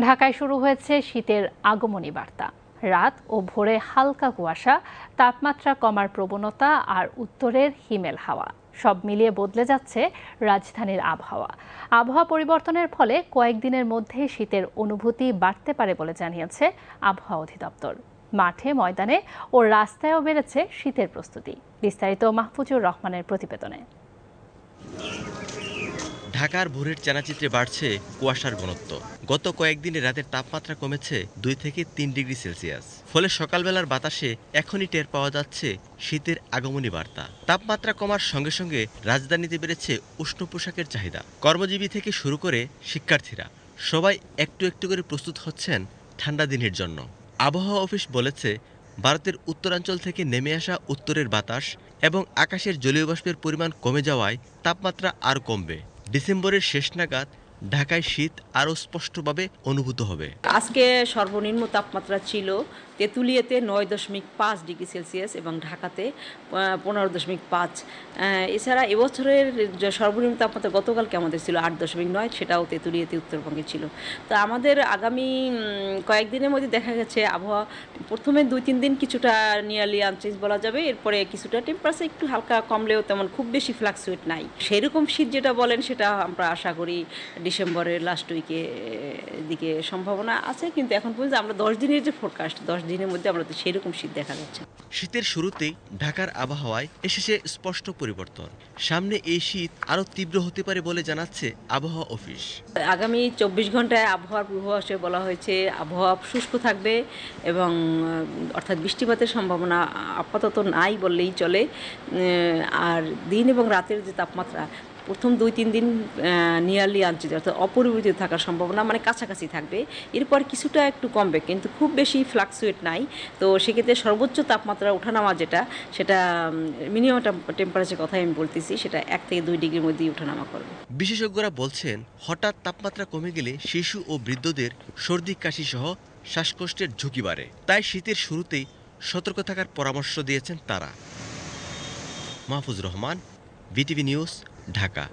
ঢাকায় শুরু হয়েছে শীতের আগমনী বার্তা। রাত ও ভোরে হালকা কুয়াশা, তাপমাত্রা কমার প্রবণতা আর উত্তরের হিমেল হাওয়া। সব মিলিয়ে বদলে যাচ্ছে রাজধানীর আবহাওয়া। আবহাওয়া পরিবর্তনের ফলে কয়েকদিনের মধ্যে শীতের অনুভূতি বাড়তে পারে বলে জানিয়েছে আবহাওয়া অধিদপ্তর। মাঠে, ময়দানে ও রাস্তায়ও বেড়েছে শীতের প্রস্তুতি। বিস্তারিত মাহফুজুর রহমানের প্রতিবেদনে। ঢাকার ভোরের চানাচিত্রে বাড়ছে কুয়াশার ঘনত্ব। গত কয়েকদিনে রাতের তাপমাত্রা কমেছে দুই থেকে তিন ডিগ্রি সেলসিয়াস। ফলে সকালবেলার বাতাসে এখনই টের পাওয়া যাচ্ছে শীতের আগমনী বার্তা। তাপমাত্রা কমার সঙ্গে সঙ্গে রাজধানীতে বেড়েছে উষ্ণ পোশাকের চাহিদা। কর্মজীবী থেকে শুরু করে শিক্ষার্থীরা সবাই একটু একটু করে প্রস্তুত হচ্ছেন ঠান্ডা দিনের জন্য। আবহাওয়া অফিস বলেছে, ভারতের উত্তরাঞ্চল থেকে নেমে আসা উত্তরের বাতাস এবং আকাশের জলীয় বাষ্পের পরিমাণ কমে যাওয়ায় তাপমাত্রা আর কমবে। ডিসেম্বরের শেষ নাগাদ ঢাকায় শীত আরও স্পষ্টভাবে অনুভূত হবে। আজকে সর্বনিম্ন তাপমাত্রা ছিল তেঁতুলিয়াতে নয় দশমিক পাঁচ ডিগ্রি সেলসিয়াস এবং ঢাকাতে পনেরো দশমিক পাঁচ। এছাড়া এবছরের সর্বনিম্ন তাপমাত্রা গতকালকে আমাদের ছিল আট দশমিক নয়, সেটাও তেঁতুলিয়াতে উত্তরবঙ্গে ছিল। তো আমাদের আগামী কয়েকদিনের মধ্যে দেখা গেছে আবহাওয়া, প্রথমে দুই তিন দিন কিছুটা নিয়ারলি আনচেঞ্জ বলা যাবে, এরপরে কিছুটা টেম্পারেচার একটু হালকা কমলেও তেমন খুব বেশি ফ্লাকচুয়েট নাই। সেরকম শীত যেটা বলেন, সেটা আমরা আশা করি ডিসেম্বরের লাস্ট উইকে দিকে সম্ভাবনা আছে, কিন্তু এখন পর্যন্ত আমরা দশ দিনের যে ফোরকাস্ট দশ দিনের মধ্যে আমরা তো সেরকম শীত দেখা যাচ্ছে শীতের শুরুতেই ঢাকার আবহাওয়ায় এসেছে স্পষ্ট পরিবর্তন। সামনে এই শীত আরও তীব্র হতে পারে বলে জানাচ্ছে আবহাওয়া অফিস। আগামী চব্বিশ ঘন্টায় আবহাওয়ার পূর্বাভাসে বলা হয়েছে আবহাওয়া শুষ্ক থাকবে এবং অর্থাৎ বৃষ্টিপাতের সম্ভাবনা আপাতত নাই বললেই চলে। আর দিন এবং রাতের যে তাপমাত্রা প্রথম দুই, তিন দিন নিয়ারলি আনচিত অর্থাৎ অপরিবর্তিত থাকার সম্ভাবনা মানে কাছাকাছি থাকবে। এরপর কিছুটা একটু কমবে, কিন্তু খুব বেশি ফ্লাকচুয়েট নাই। তো সেক্ষেত্রে সর্বোচ্চ তাপমাত্রা ওঠানামা যেটা, সেটা মিনিমাম টেম্পারেচার কথাই আমি বলতেছি, সেটা এক থেকে দুই ডিগ্রির মধ্যেই ওঠানামা করবে। বিশেষজ্ঞরা বলছেন, হঠাৎ তাপমাত্রা কমে গেলে শিশু ও বৃদ্ধদের সর্দি, কাশি সহ শ্বাসকষ্টের ঝুঁকি বাড়ে। তাই শীতের শুরুতেই সতর্ক থাকার পরামর্শ দিয়েছেন তারা। Mahfuz Rahman, BTV news Dhaka.